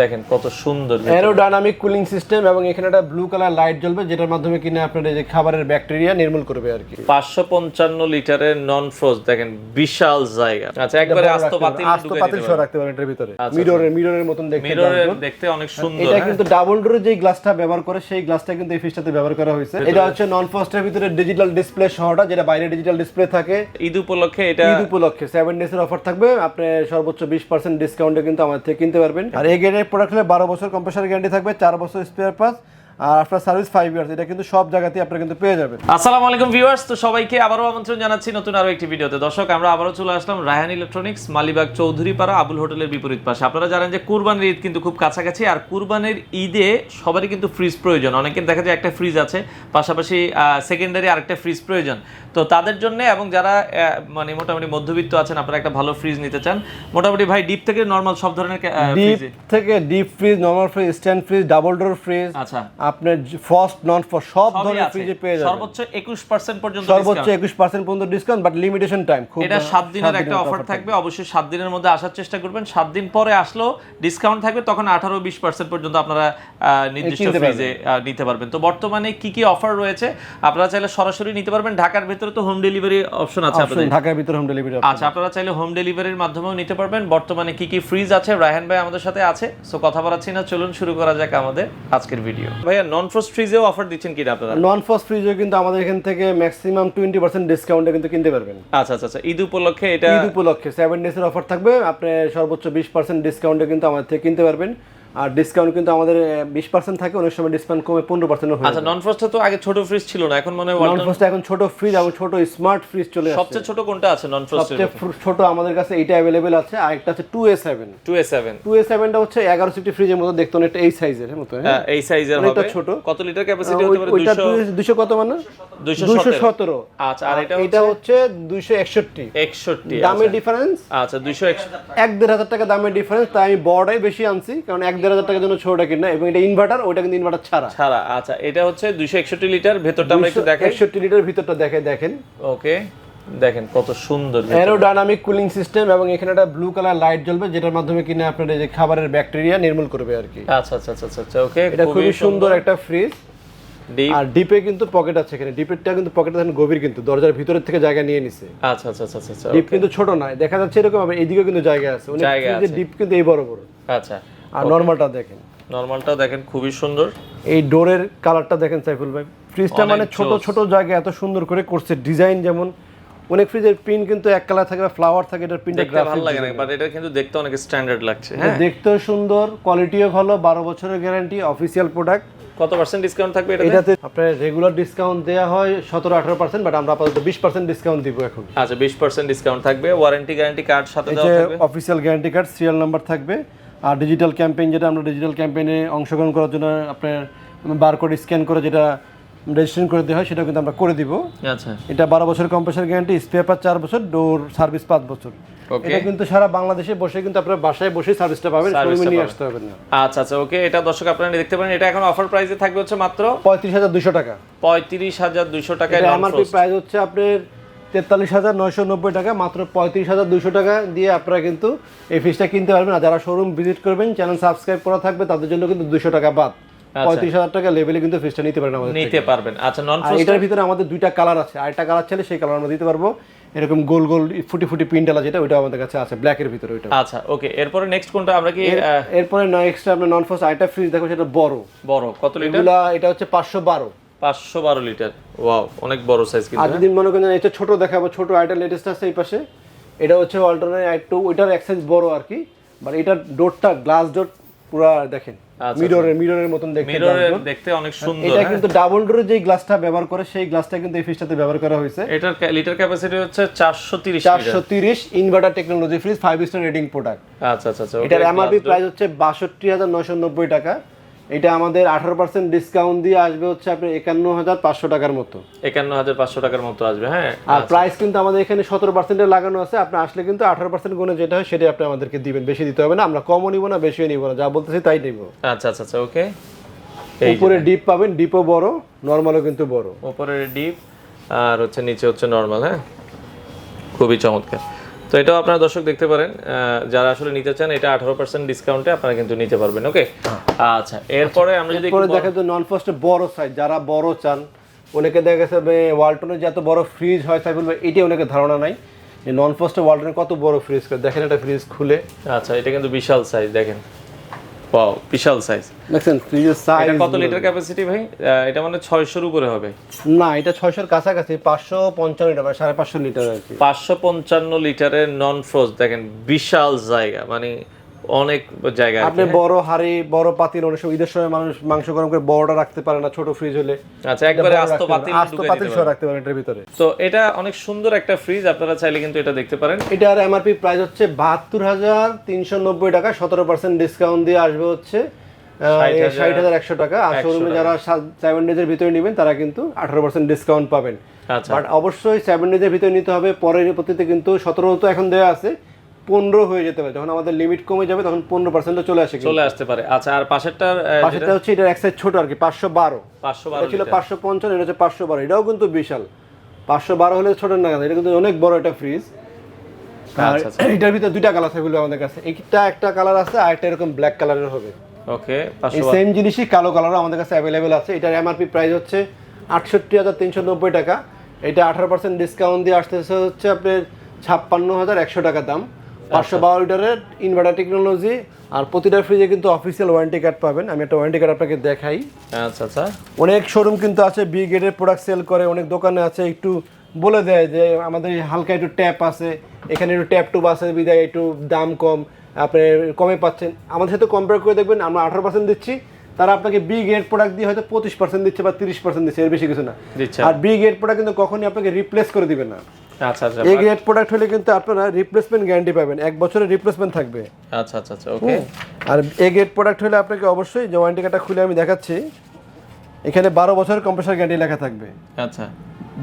দেখেন কত সুন্দর অ্যারোডাইনামিক কুলিং সিস্টেম এবং এখানে একটা ব্লু কালার লাইট জ্বলবে যেটার মাধ্যমে কিনা আপনার এই যে খাবারের ব্যাকটেরিয়া নির্মূল করবে আর কি। পাঁচশো পঞ্চান্ন লিটারের নন ফ্রোজ দেখেন বিশাল জায়গা। আচ্ছা একবারে আস্ত পাতিল আস্ত পাতিল সহ রাখতে পারেন এটার ভিতরে। মিররের মিররের মতন দেখতে মিররের দেখতে অনেক সুন্দর এটা কিন্তু ডাবল ডোরের যে গ্লাসটা ব্যবহার করে সেই গ্লাসটা কিন্তু এই ফিশটাতে ব্যবহার করা হয়েছে। এটা হচ্ছে নন ফ্রস্টের ভিতরে ডিজিটাল ডিসপ্লে সহটা যেটা বাইরে ডিজিটাল ডিসপ্লে থাকে। ঈদ উপলক্ষে এটা ঈদ উপলক্ষে সেভেন ডেজ এর অফার থাকবে। আপনি সর্বোচ্চ বিশ পার্সেন্ট ডিসকাউন্টে কিন্তু আমাদের থেকে কিনতে পারবেন। আর এই গ্রেডের প্রোডাক্ট হলে বারো বছর কম্প্রেসার গ্যারান্টি থাকবে চার বছর স্পেয়ার পাস আর আফটার সার্ভিস ফাইভ ইয়ার্স এটা কিন্তু সব জায়গাতেই আপনারা কিন্তু পেয়ে যাবেন। আসসালামু আলাইকুম ভিউয়ার্স তো সবাইকে আবারও আমন্ত্রণ জানাচ্ছি নতুন আরও একটি ভিডিওতে। দর্শক আমরা আবারও চলে আসলাম রায়হান ইলেকট্রনিক্স মালিবাগ চৌধুরী পাড়া আবুল হোটেলের বিপরীত পাশে। আপনারা জানেন যে কুরবানির ঈদ কিন্তু খুব কাছাকাছি আর কুরবানির ঈদে সবারই কিন্তু ফ্রিজ প্রয়োজন। অনেকের দেখা যায় একটা ফ্রিজ আছে পাশাপাশি সেকেন্ডারি আরেকটা ফ্রিজ প্রয়োজন। তো তাদের জন্য এবং যারা মানে মোটামুটি মধ্যবিত্ত আছেন আপনারা একটা ভালো ফ্রিজ নিতে চান। মোটামুটি ভাই ডিপ থেকে নর্মাল সব ধরনের ডিপ থেকে deep fridge normal fridge stand fridge double door fridge আচ্ছা। আপনার ফ্রস্ট নন ফ্রস্ট সব ধরনের ফ্রিজে পেয়ে যাবেন। সর্বোচ্চ একুশ পার্সেন্ট পর্যন্ত সর্বোচ্চ discount। একুশ পার্সেন্ট পর্যন্ত ডিসকাউন্ট বাট লিমিটেশন টাইম খুব এটা সাত দিনের একটা অফার থাকবে। অবশ্যই সাত দিনের মধ্যে আসার চেষ্টা করবেন। সাত দিন পরে আসলেও ডিসকাউন্ট থাকবে তখন আঠারো বিশ পার্সেন্ট পর্যন্ত আপনারা নির্দিষ্ট ফ্রিজে নিতে পারবেন। তো বর্তমানে কি কি অফার রয়েছে? আপনারা চাইলে সরাসরি নিতে পারবেন। ঢাকার ভিতরে তো হোম ডেলিভারি অপশন আছে আপনাদের। ঢাকার ভিতরে হোম ডেলিভারি আচ্ছা আপনারা চাইলে হোম ডেলিভারির মাধ্যমেও নিতে পারবেন। বর্তমানে কি কি ফ্রিজ আছে? রায়হান ভাই আমাদের সাথে আছে। সো কথা বলাচ্ছি না। চলুন শুরু করা যাক আমাদের আজকের ভিডিও ভাইয়া নন ফ্রস্ট ফ্রিজেও অফার দিচ্ছেন কিনা আপনারা? নন ফ্রস্ট ফ্রিজেও কিন্তু আমাদের এখান থেকে ম্যাক্সিমাম টোয়েন্টি পার্সেন্ট ডিসকাউন্টে কিন্তু কিনতে পারবেন। আচ্ছা আচ্ছা আচ্ছা ঈদ উপলক্ষে এটা ঈদ উপলক্ষে সেভেন ডেজ এর অফার থাকবে আপনি সর্বোচ্চ বিশ পার্সেন্ট ডিসকাউন্টে কিন্তু আমাদের থেকে কিনতে পারবেন। আর ডিসকাউন্ট কিন্তু আমাদের বিশ পার্সেন্ট থাকে অনেক সময় ডিসকাউন্ট কমে পনেরো পার্সেন্ট হয়ে আচ্ছা নন ফ্রোস্টে তো আগে ছোট ফ্রিজ ছিল না এখন মনে হয় নন ফ্রস্ট এখন ছোট ফ্রিজ এবং ছোট স্মার্ট ফ্রিজ চলে আসছে। সবচেয়ে ছোট কোনটা আছে নন ফ্রস্টের সবচেয়ে ছোট আমাদের কাছে এইটা অ্যাভেলেবেল আছে আর একটা আছে two A seven two A seven two A সেভেনটা হচ্ছে এগারো সিটি ফ্রিজের মতো দেখতে অনেকটা এই সাইজের মতো হ্যাঁ? এই সাইজের হবে। ছোট। কত লিটার ক্যাপাসিটি হতে পারে? ওই- ওইটা 200 কত মানে? 217 সতেরো। আচ্ছা আর এটা এটা হচ্ছে দুইশো একষট্টি। 61 দামের ডিফারেন্স আচ্ছা 261 এক দেড় হাজার টাকা দামের ডিফারেন্স তাই আমি বড়টাই বেশি আনছি কারণ এক দেড় হাজার টাকার জন্য ছোটটা কিনা এবং এটা ইনভার্টার কিন্তু ইনভার্টার ছাড়া। ছাড়া আচ্ছা এটা হচ্ছে 261 লিটার ভেতরটা আমরা একটু দেখাই একষট্টি লিটার ভিতরটা দেখে দেখেন। ওকে দেখেন কত সুন্দর অ্যারোডাইনামিক কুলিং সিস্টেম এবং এখানে একটা ব্লু কালার লাইট জ্বলবে যেটার মাধ্যমে কিনা আপনার এই যে খাবারের ব্যাকটেরিয়া নির্মূল করবে আর কি। আচ্ছা আচ্ছা আচ্ছা আচ্ছা ওকে এটা খুবই সুন্দর একটা ফ্রিজ ডিপ আর ডিপে কিন্তু পকেট আছে এখানে। ডিপেরটা কিন্তু পকেট আছে গভীর কিন্তু দরজার ভিতরের থেকে জায়গা নিয়ে নিছে। আচ্ছা আচ্ছা আচ্ছা আচ্ছা ডিপ কিন্তু ছোট নয় দেখা যাচ্ছে এরকম এদিকেও কিন্তু জায়গা আছে। অনেক জায়গা আছে। ডিপ কিন্তু এই বড় বড়। আচ্ছা। আর নর্মালটা দেখেন। নরমালটাও দেখেন খুবই সুন্দর। এই ডোরের কালারটা দেখেন সাইফুল ভাই। ফ্রিজটা মানে ছোট ছোট জায়গা এত সুন্দর করে করছে ডিজাইন যেমন। অনেক ফ্রিজের প্রিন্ট কিন্তু এক কালার থাকে ফ্লাওয়ার থাকে এটার প্রিন্টটা দেখতে ভালো লাগে না বাট এটা কিন্তু দেখতে অনেক স্ট্যান্ডার্ড লাগছে হ্যাঁ? দেখতেও সুন্দর কোয়ালিটিও ভালো বারো বছরের গ্যারান্টি অফিসিয়াল প্রোডাক্ট কত পার্সেন্ট ডিসকাউন্ট থাকবে এটাতে? এটাতে আপনার রেগুলার ডিসকাউন্ট দেওয়া হয় সতেরো আঠারো পার্সেন্ট বাট আমরা আপাতত বিশ পার্সেন্ট ডিসকাউন্ট দিব এখন। আচ্ছা বিশ পার্সেন্ট ডিসকাউন্ট থাকবে ওয়ারেন্টি গ্যারান্টি কার্ড সাথে দেওয়া থাকবে? Official guarantee card serial number থাকবে। আর ডিজিটাল ক্যাম্পেইন যেটা আমরা ডিজিটাল ক্যাম্পেইনে অংশগ্রহণ করার জন্য আপনার বারকোড স্ক্যান করে যেটা রেজিস্ট্রেশন করে দেওয়া হয় সেটা কিন্তু আমরা করে দিব। আচ্ছা। এটা বারো বছর কম্প্রেসার গ্যারান্টি স্পেপার চার বছর ডোর সার্ভিস পাঁচ বছর। ওকে এটা কিন্তু সারা বাংলাদেশে বসে কিন্তু আপনার বাসায় বসে সার্ভিসটা পাবেন শোরুমে নিয়ে। আসতে হবে না। আচ্ছা আচ্ছা ওকে এটা দর্শক আপনারা দেখতে পারেন এটা এখন অফার প্রাইসে থাকবে হচ্ছে মাত্র? পঁয়ত্রিশ হাজার দুশো টাকা। পঁয়ত্রিশ হাজার এটা non এমআরপি প্রাইস হচ্ছে আপনার তেতাল্লিশ হাজার নয়শো নব্বই টাকা মাত্র পঁয়ত্রিশ হাজার দুশো টাকা দিয়ে আপনারা কিন্তু এই ফিসটা কিনতে পারবেন। আর যারা শোরুম ভিজিট করবেন চ্যানেল সাবস্ক্রাইব করা থাকবে তাদের জন্য কিন্তু দুশো টাকা বাদ। পঁয়ত্রিশ হাজার টাকা লেভেলে কিন্তু ফিসটা নিতে পারেন আমাদের নিতে পারবেন। আচ্ছা নন এটার ভিতরে আমাদের দুইটা কালার আছে। আরেকটা কালার চাইলে সেই কালার আমরা দিতে পারব। এরকম গোল গোল ফুটি ফুটি পিনটালা যেটা ওইটা আমাদের কাছে আছে ব্ল্যাকের ভিতরে ওইটা আচ্ছা ওকে এরপরে নেক্সট কোনটা? আমরা কি এরপরে এক্সট্রা আপনার নন ফোর্স আরেকটা ফ্রিজ দেখো সেটা বড়। বড়। কত লিটার এটা হচ্ছে পাঁচশো বারো। পাঁচশো বারো লিটার। ওয়াও অনেক বড় সাইজ কিন্তু আর যদি মনে করেন এটা ছোট দেখাবো ছোট আইটা লেটেস্ট আছে এই পাশে। এটা হচ্ছে অল্টারনেট একটু ওইটার এক সাইজ বড় আর কি বাট এটার ডোরটা গ্লাস ডোর পুরো দেখেন মিররের মিররের মতন দেখতে মিররের দেখতে অনেক সুন্দর এটা হ্যাঁ। কিন্তু ডাবল ডোরের যে গ্লাসটা ব্যবহার করে সেই গ্লাসটা কিন্তু এই ফ্রিজটাতে ব্যবহার করা হয়েছে। এটার লিটার ক্যাপাসিটি হচ্ছে চারশো তিরিশ চারশো তিরিশ inverter technology fridge five star rating product আচ্ছা আচ্ছা আচ্ছা এটার এমআরপি প্রাইস হচ্ছে বাষট্টি হাজার নয়শো নব্বই টাকা। এটা আমাদের আঠারো পার্সেন্ট ডিসকাউন্ট দিয়ে আসবে হচ্ছে আপনার একান্ন হাজার পাঁচশো টাকার মতো। একান্ন হাজার পাঁচশো টাকার মতো আসবে হ্যাঁ? আর প্রাইস কিন্তু আমাদের এখানে সতেরো পার্সেন্টে লাগানো আছে আপনি আসলে কিন্তু আঠারো পার্সেন্ট গুণে যেটা হয় সেটাই আপনি আমাদেরকে দিবেন বেশি দিতে হবে না আমরা কমও নিব না বেশিও নিব না যা বলতেছি তাই নিব। আচ্ছা আচ্ছা আচ্ছা ওকে এই উপরে ডিপ পাবেন ডিপও বড় নর্মালও কিন্তু বড়। উপরের ডিপ আর হচ্ছে নিচে হচ্ছে নর্মাল হ্যাঁ? খুবই চমৎকার। তো এটাও আপনারা দর্শক দেখতে পারেন যারা আসলে নিতে চান এটা আঠারো পার্সেন্ট ডিসকাউন্টে আপনারা কিন্তু নিতে পারবেন ওকে আচ্ছা এরপরে আমরা যদি দেখেন তো নন ফ্রস্টে বড় সাইজ যারা বড় চান অনেকে দেখা গেছে বে- ওয়ালটনের যে এত বড় ফ্রিজ হয় তাই বলবে এটি অনেকে ধারণা নাই। যে নন ফ্রস্টে ওয়ালটনের কত বড় ফ্রিজ দেখেন এটা ফ্রিজ খুলে। আচ্ছা এটা কিন্তু বিশাল সাইজ দেখেন। ওয়াও বিশাল সাইজ দেখেন ফ্রিজের সাইজ এটা কত লিটার ক্যাপাসিটি ভাই? এটা মানে ছয়শোর উপরে হবে। না এটা ছয়শোর কাছাকাছি পাঁচশো পঞ্চান্ন লিটার মানে সাড়ে পাঁচশো লিটার আর কি। পাঁচশো পঞ্চান্ন লিটারের নন ফ্রোজ দেখেন বিশাল জায়গা মানে অনেক জায়গা আপনি বড় হাড়ি বড় পাতিল অনেক সময় ঈদের সময় মানুষ মাংস গরম করে বড়টা রাখতে পারে না ছোট ফ্রিজ হলে। আচ্ছা একবারে আস্ত পাতিল আস্ত পাতিল সহ রাখতে পারেন এটার ভিতরে। তো এটা অনেক সুন্দর একটা ফ্রিজ আপনারা চাইলে কিন্তু এটা দেখতে পারেন। এটার এমআরপি প্রাইস হচ্ছে বাহাত্তর হাজার তিনশো নব্বই টাকা সতেরো পার্সেন্ট ডিসকাউন্ট দিয়ে আসবে হচ্ছে ষাট হাজার একশো টাকা। আর শোরুমে যারা সেভেন ডেজের ভিতরে নেবেন তারা কিন্তু আঠারো পার্সেন্ট ডিসকাউন্ট পাবেন। আচ্ছা। বাট অবশ্যই সেভেন ডেজের ভিতরে নিতে হবে। পরের প্রতিতে কিন্তু সতেরো তো এখন দেওয়া আছে। পনেরো হয়ে যেতে পারে। যখন আমাদের লিমিট কমে যাবে তখন পনেরো পার্সেন্টে চলে আসে চলে আসতে পারে। আচ্ছা আর পাশেরটার পাশেরটা হচ্ছে এটার এক সাইজ ছোট আর কি পাঁচশো বারো। পাঁচশো বারো ছিল পাঁচশো পঞ্চান্ন এটা হচ্ছে পাঁচশো বারো। এটাও কিন্তু বিশাল। পাঁচশো বারো হলে ছোট না এটা কিন্তু অনেক বড় একটা ফ্রিজ আচ্ছা, আচ্ছা। এটার ভিতরে দুইটা কালার থাকবে আমাদের কাছে। একটা একটা কালার আছে আর একটা এরকম ব্ল্যাক কালারের হবে। ওকে সেম জিনিসই কালো কালারও আমাদের কাছে অ্যাভেলেবেল আছে। এটার এমআরপি প্রাইস হচ্ছে আটষট্টি হাজার তিনশো নব্বই টাকা। এটা আঠারো পার্সেন্ট ডিসকাউন্ট দিয়ে আসতেছে হচ্ছে আপনার ছাপ্পান্ন হাজার একশো টাকা দাম। পাঁচশো বারো লিটারের ইনভার্টার টেকনোলজি আর প্রতিটা ফ্রিজে কিন্তু অফিসিয়াল ওয়ারেন্টি কার্ড পাবেন। আমি একটা ওয়ারেন্টি কার্ড আপনাকে দেখাই। আচ্ছা আচ্ছা। অনেক শোরুম কিন্তু আছে বি গ্রেডের প্রোডাক্ট সেল করে অনেক দোকানে আছে একটু বলে দেয় যে আমাদের হালকা একটু ট্যাপ আছে এখানে একটু ট্যাপ টুব আছে বিদায় একটু দাম কম আপনি কমে পাচ্ছেন। আমাদের সাথে কম্পেয়ার করে দেখবেন আমরা আঠারো পার্সেন্ট দিচ্ছি তারা আপনাকে বি গ্রেড প্রোডাক্ট দিয়ে হয়তো পঁচিশ পার্সেন্ট দিচ্ছে বা তিরিশ পার্সেন্ট দিচ্ছে এর বেশি কিছু না। আর বি গ্রেড প্রোডাক্ট কিন্তু কখনই আপনাকে রিপ্লেস করে দিবে না। আচ্ছা আচ্ছা এ গ্রেড প্রোডাক্ট হলে কিন্তু আপনারা রিপ্লেসমেন্ট গ্যারান্টি পাবেন। এক বছরের রিপ্লেসমেন্ট থাকবে। আচ্ছা আচ্ছা আচ্ছা ওকে আর এ গ্রেড প্রোডাক্ট হলে আপনাকে অবশ্যই যে ওয়ারেন্টি কার্ডটা খুলে আমি দেখাচ্ছি এখানে বারো বছরের কম্প্রেসার গ্যারান্টি লেখা থাকবে। আচ্ছা।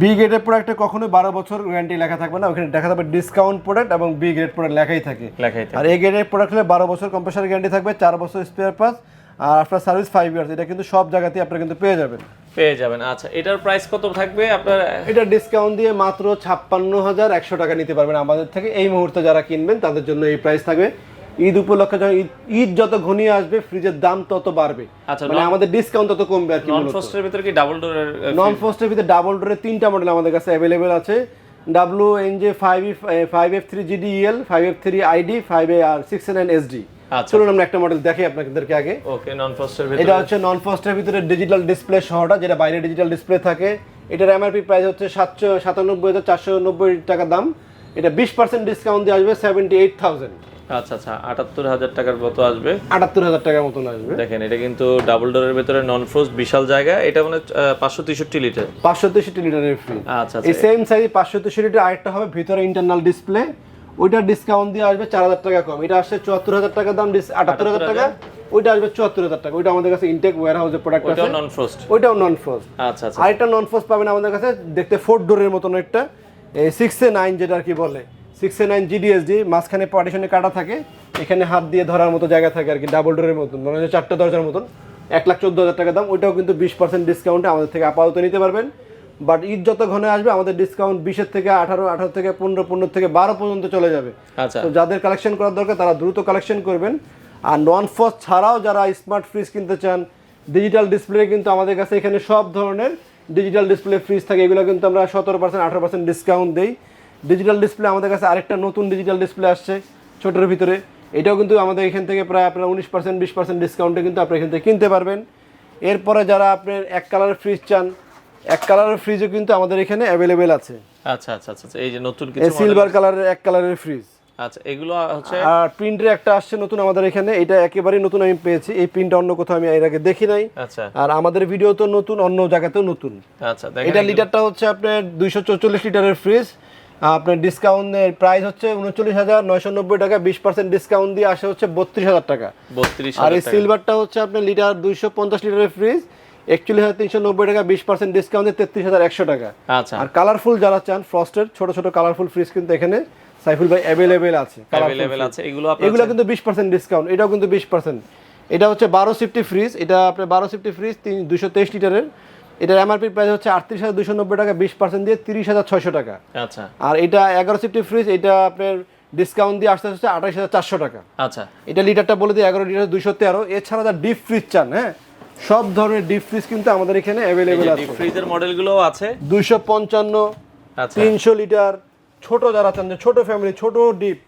বি গ্রেডের প্রোডাক্টে কখনোই বারো বছর ওয়ারেন্টি লেখা থাকবে না। ওখানে দেখা যাবে ডিসকাউন্ট প্রোডাক্ট এবং বি গ্রেড প্রোডাক্ট লেখাই থাকে। লেখাই থাকে। আর এ গ্রেডের প্রোডাক্ট হলে বারো বছর কম্প্রেসার গ্যারান্টি থাকবে চার বছর স্পেয়ার পাস আর আফটার সার্ভিস ফাইভ ইয়ার্স এটা কিন্তু সব জায়গাতেই আপনারা কিন্তু পেয়ে যাবেন। পেয়ে যাবেন। আচ্ছা এটার প্রাইস কত থাকবে আপনার? এটা ডিসকাউন্ট দিয়ে মাত্র ছাপ্পান্ন হাজার একশো টাকা নিতে পারবেন আমাদের থেকে। এই মুহূর্তে যারা কিনবেন তাদের জন্য এই প্রাইস থাকবে। ঈদ উপলক্ষে যখন ঈদ- যত ঘনিয়ে আসবে ফ্রিজের দাম তত বাড়বে। আচ্ছা, মানে আমাদের ডিসকাউন্ট তত কমবে আর কি নন। ফ্রস্টের ভিতরে কি ডাবল ডোরের নন ফ্রস্টের ভিতরে ডাবল ডোরের তিনটা মডেল আমাদের কাছে অ্যাভেলেবেল আছে। W N J five five F three GD EL five F three ID five A R six nine SD D চলুন আমরা একটা মডেল দেখি আপনাদেরকে আগে। ওকে নন ফ্রস্টের এটা হচ্ছে নন ফ্রস্টের ভিতরে ডিজিটাল ডিসপ্লে সহটা যেটা বাইরে ডিজিটাল ডিসপ্লে থাকে। এটার এমআরপি প্রাইস হচ্ছে সাতশো সাতানব্বই হাজার চারশো নব্বই টাকা দাম। এটা বিশ পার্সেন্ট ডিসকাউন্ট দিয়ে আসবে সেভেন্টি এইট থাউজেন্ড আচ্ছা আচ্ছা আটাত্তর হাজার টাকার মতো আসবে। আটাত্তর হাজার টাকার মতন আসবে। দেখেন এটা কিন্তু ডাবল ডোরের ভিতরে নন ফ্রোস্ট বিশাল জায়গা। এটা মানে পাঁচশো তেষট্টি লিটার পাঁচশো তেষট্টি লিটারের ফ্রি আচ্ছা এই আচ্ছা সেম সাইজ পাঁচশো তেষট্টি লিটার আরেকটা হবে ভিতরে ইন্টারনাল ডিসপ্লে ওইটা ডিসকাউন্ট দিয়ে আসবে চার হাজার টাকা কম। এটা আসছে চুয়াত্তর হাজার টাকা দাম আটাত্তর হাজার টাকা। ওইটা আসবে চুয়াত্তর হাজার টাকা। ওইটা আমাদের কাছে ইনটেক ওয়ার হাউসের প্রোডাক্ট আছে। নন ফ্রোস্ট ওইটাও নন ফ্রস্ট আচ্ছা আচ্ছা। আরেকটা নন ফ্রস্ট পাবেন আমাদের কাছে দেখতে ফোর ডোরের মতন একটা। সিক্স এ নাইন যেটা আর কি বলে। সিক্স নাইন জিডিএসডি মাঝখানে পার্টিশনে কাটা থাকে এখানে হাত দিয়ে ধরার মতো জায়গা থাকে আর কি ডাবল ডোরের মতন মানে হচ্ছে চারটে দরজার মতন। এক লাখ চোদ্দ হাজার টাকা দাম ওইটাও কিন্তু বিশ পার্সেন্ট ডিসকাউন্টে আমাদের থেকে আপাতত নিতে পারবেন। বাট ঈদ যত ঘনে আসবে আমাদের ডিসকাউন্ট বিশের থেকে আঠারো আঠারো থেকে পনেরো পনেরো থেকে বারো পর্যন্ত চলে যাবে। আচ্ছা। তো যাদের কালেকশন করার দরকার তারা দ্রুত কালেকশন করবেন। আর নন ফস ছাড়াও যারা স্মার্ট ফ্রিজ কিনতে চান ডিজিটাল ডিসপ্লে কিন্তু আমাদের কাছে এখানে সব ধরনের ডিজিটাল ডিসপ্লে ফ্রিজ থাকে এগুলো কিন্তু আমরা সতেরো পার্সেন্ট আঠারো পার্সেন্ট ডিসকাউন্ট দিই। ডিজিটাল ডিসপ্লে আমাদের কাছে আরেকটা নতুন ডিজিটাল ডিসপ্লে আসছে ছোটোর ভিতরে। এটাও কিন্তু আমাদের এখান থেকে প্রায় আপনার উনিশ পার্সেন্ট বিশ পার্সেন্ট ডিসকাউন্টে কিন্তু আপনি এখান থেকে কিনতে পারবেন। এরপরে যারা আপনার এক কালারের ফ্রিজ চান এক কালারের ফ্রিজও কিন্তু আমাদের এখানে অ্যাভেলেবেল আছে। আচ্ছা আচ্ছা আচ্ছা আচ্ছা। এই যে নতুন কিছু সিলভার কালারের এক কালারের ফ্রিজ আচ্ছা এগুলো হচ্ছে আর প্রিন্টের একটা আসছে নতুন আমাদের এখানে এটা একেবারেই নতুন আমি পেয়েছি। এই প্রিন্টটা অন্য কোথাও আমি এর আগে দেখি নাই। আচ্ছা। আর আমাদের ভিডিও তো নতুন অন্য জায়গাতেও নতুন। আচ্ছা এটা লিটারটা হচ্ছে আপনার দুইশো চৌচল্লিশ লিটারের ফ্রিজ আপনার ডিসকাউন্টের প্রাইস হচ্ছে উনচল্লিশ হাজার নয়শো নব্বই টাকা বিশ পার্সেন্ট ডিসকাউন্ট দিয়ে আসে হচ্ছে বত্রিশ হাজার টাকা। বত্রিশ আর এই সিলভারটা হচ্ছে আপনার লিটার দুইশো পঞ্চাশ লিটারের ফ্রিজ একচল্লিশ হাজার তিনশো নব্বই টাকা বিশ পার্সেন্ট ডিসকাউন্ট তেত্রিশ হাজার একশো টাকা। আচ্ছা। আর কালারফুল যারা চান ফ্রস্টের ছোট ছোট কালারফুল ফ্রিজ কিন্তু এখানে সাইফুল ভাই অ্যাভেলেবেল আছে। অ্যাভেলেবেল আছে এগুলো এগুলো কিন্তু বিশ পার্সেন্ট ডিসকাউন্ট এটাও কিন্তু বিশ পার্সেন্ট এটা হচ্ছে বারো সিফটি ফ্রিজ এটা আপনার বারো সিফটি ফ্রিজ তিন দুশো তেইশ লিটারের এটার এমআরপি প্রাইস হচ্ছে আটত্রিশ হাজার দুশো নব্বই টাকা বিশ পার্সেন্ট দিয়ে তিরিশ হাজার ছয়শো টাকা। আচ্ছা। আর এটা এগারো সিফটি ফ্রিজ এটা আপনার ডিসকাউন্ট দিয়ে আসতে আসতে আঠাশ হাজার চারশো টাকা। আচ্ছা। এটা লিটারটা বলে দিই এগারো লিটার দুইশো তেরো। এছাড়া যা ডিপ ফ্রিজ চান হ্যাঁ? সব ধরনের ডিপ ফ্রিজ কিন্তু আমাদের এখানে অ্যাভেলেবেল আছে। ফ্রিজের মডেলগুলোও আছে। দুইশো পঞ্চান্ন আচ্ছা। তিনশো লিটার ছোট যারা চান ছোট ফ্যামিলি ছোট ডিপ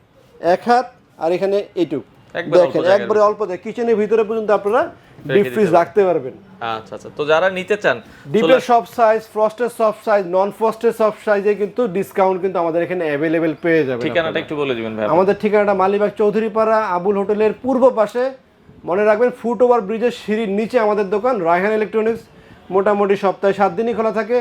এক হাত আর এখানে এইটুক। দেখেন একবারে অল্প দেয় কিচেনের ভিতরে পর্যন্ত আপনারা ডিপ ফ্রিজ রাখতে পারবেন। আচ্ছা আচ্ছা। তো যারা নিতে চান ডিপের সব সাইজ ফ্রস্টের সব সাইজ নন ফ্রস্টের সব সাইজে কিন্তু ডিসকাউন্ট কিন্তু আমাদের এখানে অ্যাভেলেবেল পেয়ে যাবেন ঠিকানাটা একটু বলে দিবেন ভাই আমাদের ঠিকানাটা মালিবাগ চৌধুরীপাড়া আবুল হোটেলের পূর্ব পাশে। মনে রাখবেন ফুট ওভার ব্রিজের সিঁড়ির নিচে আমাদের দোকান রায়হান ইলেকট্রনিক্স মোটামুটি সপ্তাহে সাত দিনই খোলা থাকে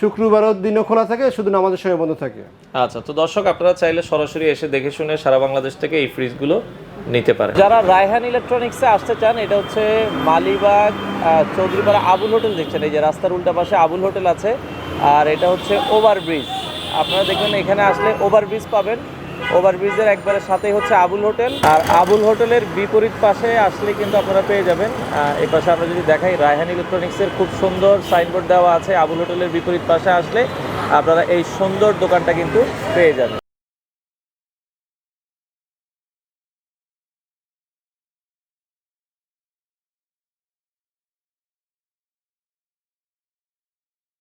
শুক্রবারও দিনও খোলা থাকে শুধু নামাজের সময় বন্ধ থাকে। আচ্ছা তো দর্শক আপনারা চাইলে সরাসরি এসে দেখে শুনে সারা বাংলাদেশ থেকে এই ফ্রিজগুলো নিতে পারেন। যারা রায়হান ইলেকট্রনিক্সে আসতে চান, এটা হচ্ছে মালিবাগ চৌধুরীপাড়া আবুল হোটেল দেখছেন। এই যে রাস্তার উল্টা পাশে আবুল হোটেল আছে, আর এটা হচ্ছে ওভারব্রিজ। আপনারা দেখবেন এখানে আসলে ওভারব্রিজ পাবেন। ওভারব্রিজের একবারে সাথেই হচ্ছে আবুল হোটেল। আর আবুল হোটেলের বিপরীত পাশে আসলে কিন্তু আপনারা পেয়ে যাবেন এই পাশে আমরা যদি দেখাই, রায়হান ইলেকট্রনিক্সের খুব সুন্দর সাইনবোর্ড দেওয়া আছে আবুল হোটেলের বিপরীত পাশে আসলে। আপনারা এই সুন্দর দোকানটা কিন্তু পেয়ে যাবেন।